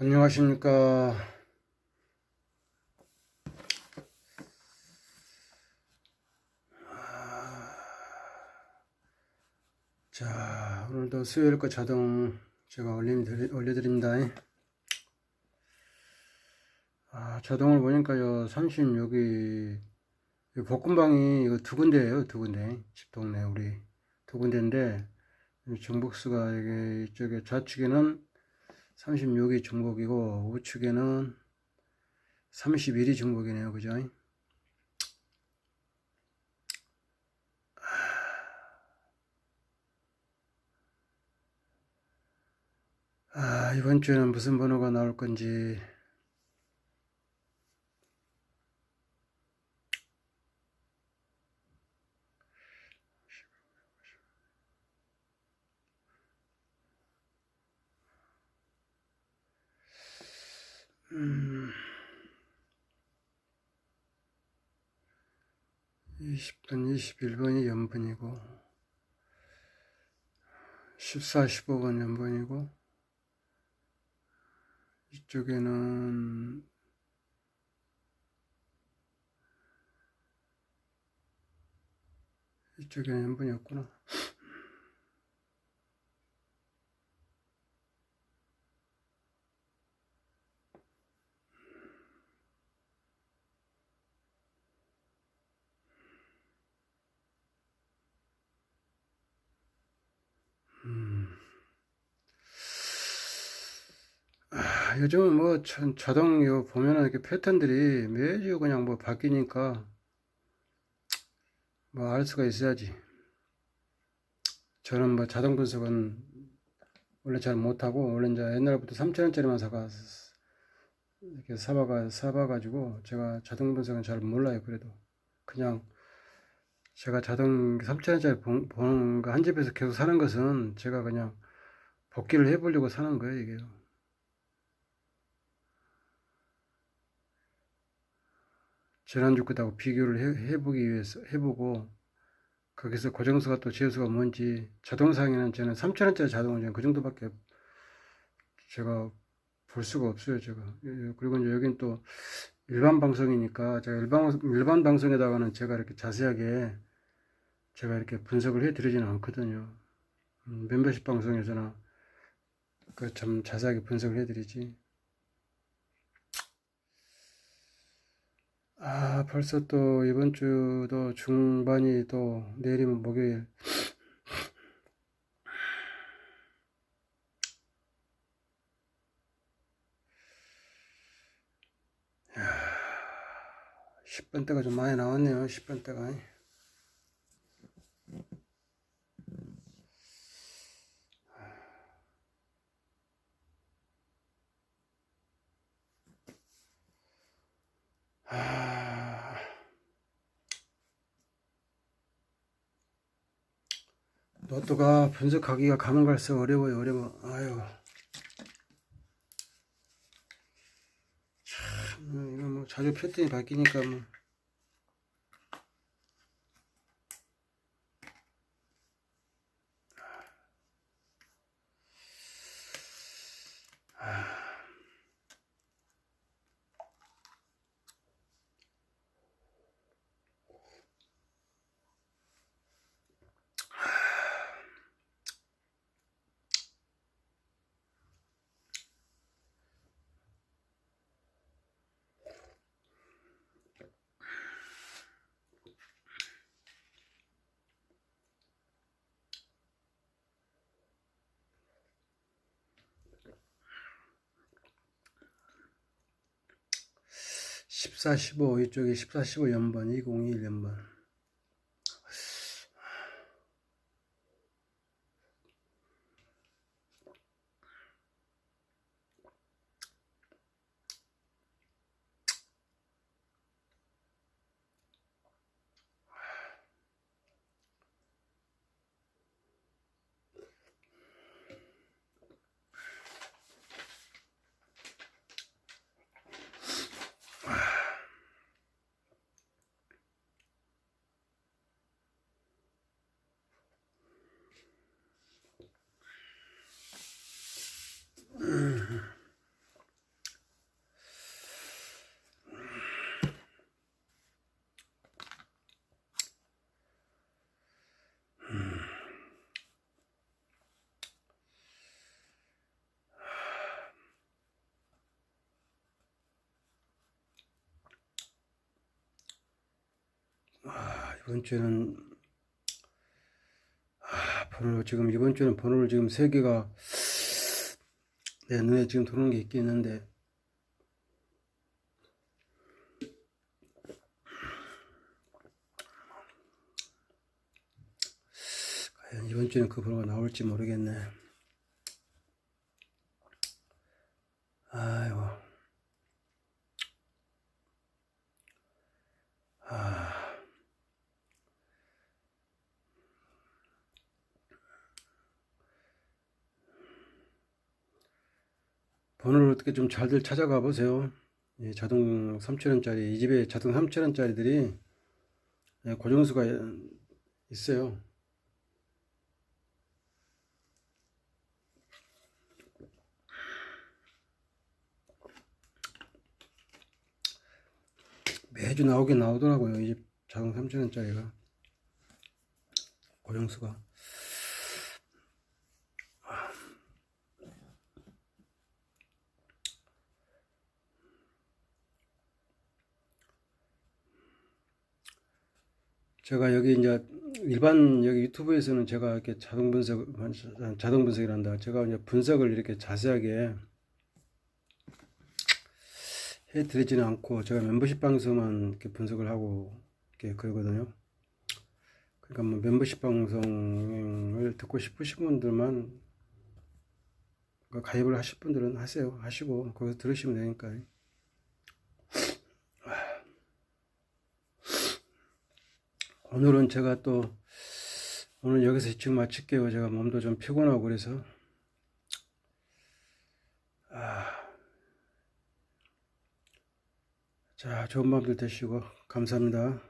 안녕하십니까. 자, 오늘도 수요일 거 자동 제가 올려드립니다. 아, 자동을 보니까요, 30 여기, 이 볶음방이 이거 두 군데예요, 두 군데. 집 동네 우리 두 군데인데, 이 중복수가 이게 이쪽에 좌측에는 36이 중복이고 우측에는 31이 중복이네요. 그죠? 아, 이번 주에는 무슨 번호가 나올 건지. 음, 20번, 21번이 연번이고, 14, 15번 연번이고, 이쪽에는 이쪽에는 연번이었구나. 아, 요즘은 뭐 자- 자동 요 보면은 이렇게 패턴들이 매주 그냥 뭐 바뀌니까 뭐 알 수가 있어야지. 저는 뭐 자동 분석은 원래 잘 못하고 원래 이제 옛날부터 3천원짜리만 사가 이렇게 사봐가 사봐가지고 제가 자동 분석은 잘 몰라요. 그래도 그냥 제가 자동 3천원짜리 보는 거 한 집에서 계속 사는 것은 제가 그냥 복귀를 해보려고 사는 거예요. 이게요. 지난주 것하고 비교를 해, 해보기 위해서 해보고 거기서 고정수가 또 제수가 뭔지 자동상에는 저는 3천원짜리 자동은 저는 그 정도밖에 제가 볼 수가 없어요 제가. 그리고 이제 여긴 또 일반 방송이니까 제가 일반 일반 방송에다가는 제가 이렇게 자세하게 제가 이렇게 분석을 해 드리지는 않거든요 음, 멤버십 방송에서나 그 참 자세하게 분석을 해 드리지 아, 벌써 또 이번 주도 중반이 또 내일이면 목요일. 야, 10번 대가 좀 많이 나왔네요. 10번 대가. 아, 로또가 분석하기가 가면 갈수록 어려워요, 어려워. 아유. 참, 뭐 이거 뭐 자주 패턴이 바뀌니까 뭐. 십사, 십오 이쪽에 십사, 십오 연번, 이공이일 연번. 이번 주에는 아, 번호 지금 이번 주에는 번호를 지금 세 개가 내 눈에 지금 들어오는 게 있긴 있는데 과연 이번 주에는 그 번호가 나올지 모르겠네. 아이고. 번호를 어떻게 좀 잘들 찾아가 보세요. 예, 자동 3천원짜리, 이 집에 자동 3천원짜리들이 예, 고정수가 있어요. 매주 나오긴 나오더라고요. 이 집 자동 3천원짜리가. 고정수가. 제가 여기 이제 일반 여기 유튜브에서는 제가 이렇게 자동 분석, 자동 분석이란다. 제가 이제 분석을 이렇게 자세하게 해 드리지는 않고 제가 멤버십 방송만 이렇게 분석을 하고 이렇게 그러거든요. 그러니까 뭐 멤버십 방송을 듣고 싶으신 분들만 그 가입을 하실 분들은 하세요. 하시고 거기서 들으시면 되니까. 오늘은 제가 또 오늘 여기서 일찍 마칠게요. 제가 몸도 좀 피곤하고 그래서 아, 자 좋은 밤들 되시고 감사합니다.